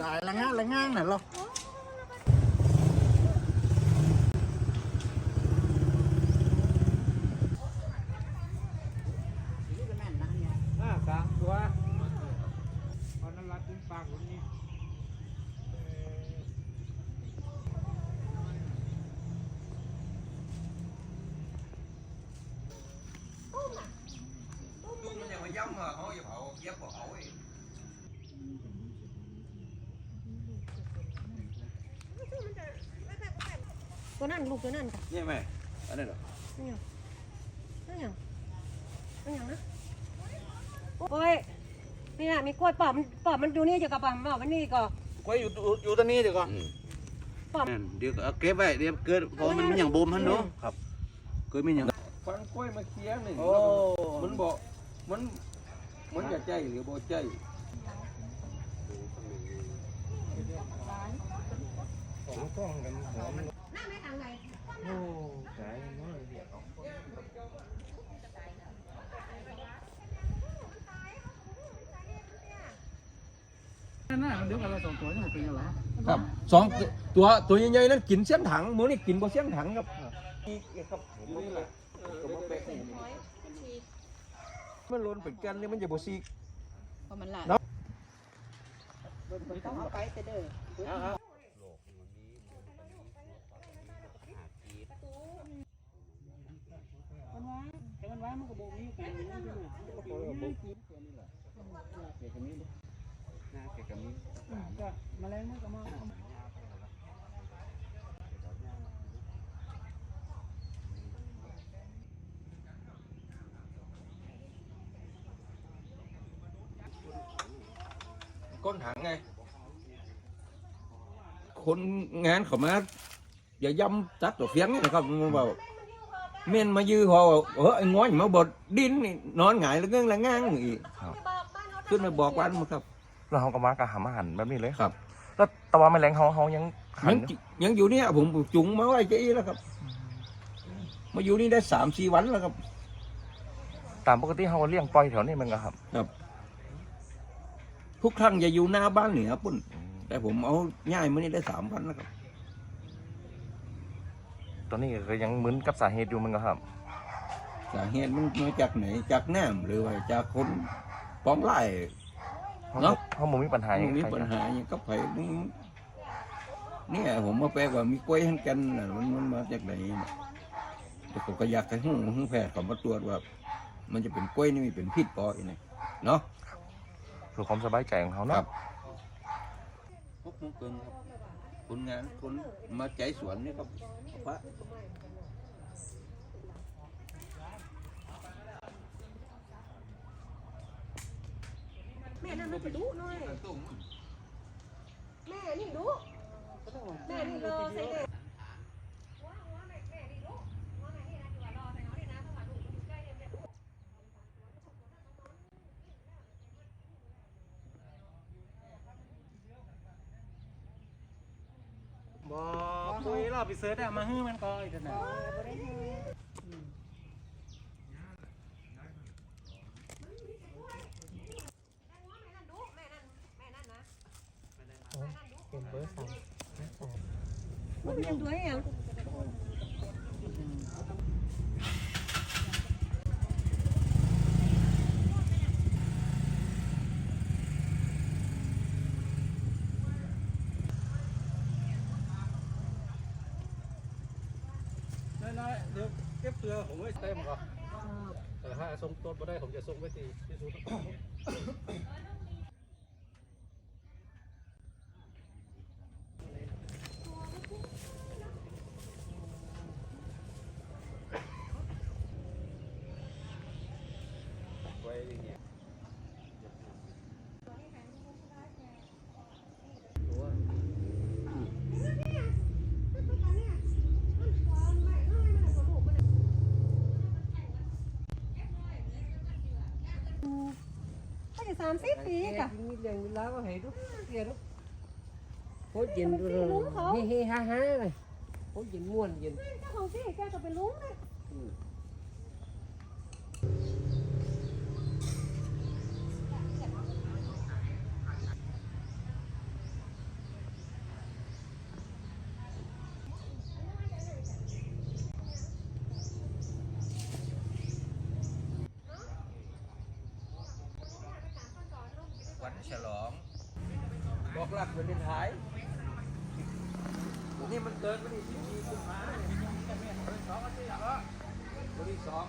ตายละง่างละง่างน่ะเรา ห้าสามตัวตอนนั้นรัดถึงปากคนนี้ มันยังมาย้ำว่าเขาจะเผาเย็บกว่าเขาเอง ตัวนั่นลูกตัวนั่นค่ะเนี่ยแม่อันนี้เหรอนั่นยังนั่นยังนั่นยังนะโอ้ยนี่นะมีกล้วยปอบมันปอบมันอยู่นี่จะกับปอบมันบอกมันนี่ก็ไว้อยู่อยู่ตรงนี้เดี๋ยวก่อนปอบนั่นเดี๋ยวเอาเก็บไว้เดี๋ยวเกิดเพราะมันไม่อย่างบ่มฮันเนาะครับเกิดไม่อย่างฟังกล้วยมาเคี้ยหนึ่งโอ้มันบอกมันมันจะใจหรือบ่ใจ โอ้สายน้อยครับสองตัวตัวใหญ่ๆนั้นกินเสียงถังหมูนี่กินบ่เสียงถังครับมันล้นเป็นกันนี่มันจะบ่ซีกเพราะมันหลา นเนาะต้องเอาไปแต่เด้อก้นถังไง คนงานเขามาอย่าย้ำตัดตัวเฟียงนี่นะครับมันบอก เม่นมายื้อพอเออไอ้ง้อยมาบดดินนี่นอนหงายแล้วเงื่งละง้างอีกขึ้นมาบอกวันมาครับแล้วเขาก็มากระหำอาหารแบบนี้เลยครับ แล้วแตะวันแมลงเขาเขายังหัยันงจิยังอยู่เนี่ยผมจุงมาไว้เจ๊แล้วครับ มาอยู่นี่ได้สามสี่วันแล้วครับ ตามปกติเขาก็เลี้ยงปล่อยแถวนี้มันก็ครับทุกครั้งจะอยู่หน้าบ้านเหนือปุ่น แต่ผมเอาง่ายมานี่ได้สามวันแล้วครับ ตอนนี้ก็ยังมึนกับสาเหตุอยู่มันก็ครับ สาเหตุมันมาจากไหนจากน้ำหรือว่าจากคนป้องไล่เขาเนาะเขาบ่มีปัญหามัอย่างนมีใครปัญหาอย่างกับไผ่นี่เนี่ยผมมาแปลว่ามีกล้วยให้กันน่ะมันมันมาจากไหนน่ะแต่ผมก็อยากให้หูหูแพทย์เขามาตรวจว่า มันจะเป็นกล้วยนี่มีเป็นพิษปออีกไงเนาะเพื่อความสบายใจของเขาคเนาะรับพวกมึงเกินครับ คนงานคนมาใจสวนนี่ครับพระแม่นั่นมันจะดุหน่อยแม่นี่ดุแม่นี่รอใส่เด็ก บอกคุยรอบ ไปเสิร์ชอะมาฮื้อมันก็อีกนะมันเป็นตัวอย่าง น้อยๆเดี๋ยวเก็บเสือผมไว้เต็มก่อนแต่ถ้าส่งต้นมาได้ผมจะส่งไว้ที่ที่ศูนย์ ก็จะสามสิบปีกะนี่เรื่องเวลาก็ให้ดูเสียดูโคตรเย็นดูเลยลุงเขาเฮ้เฮ้ฮ่าฮ่าเลยโคตรเย็นม่วนเย็น เจ้าของที่แกก็เป็นลุงนะ วันฉลอง บอกหลักวันเลนไทายนี่มันเกินวันที่14กุมาพันธ์วันที่สอง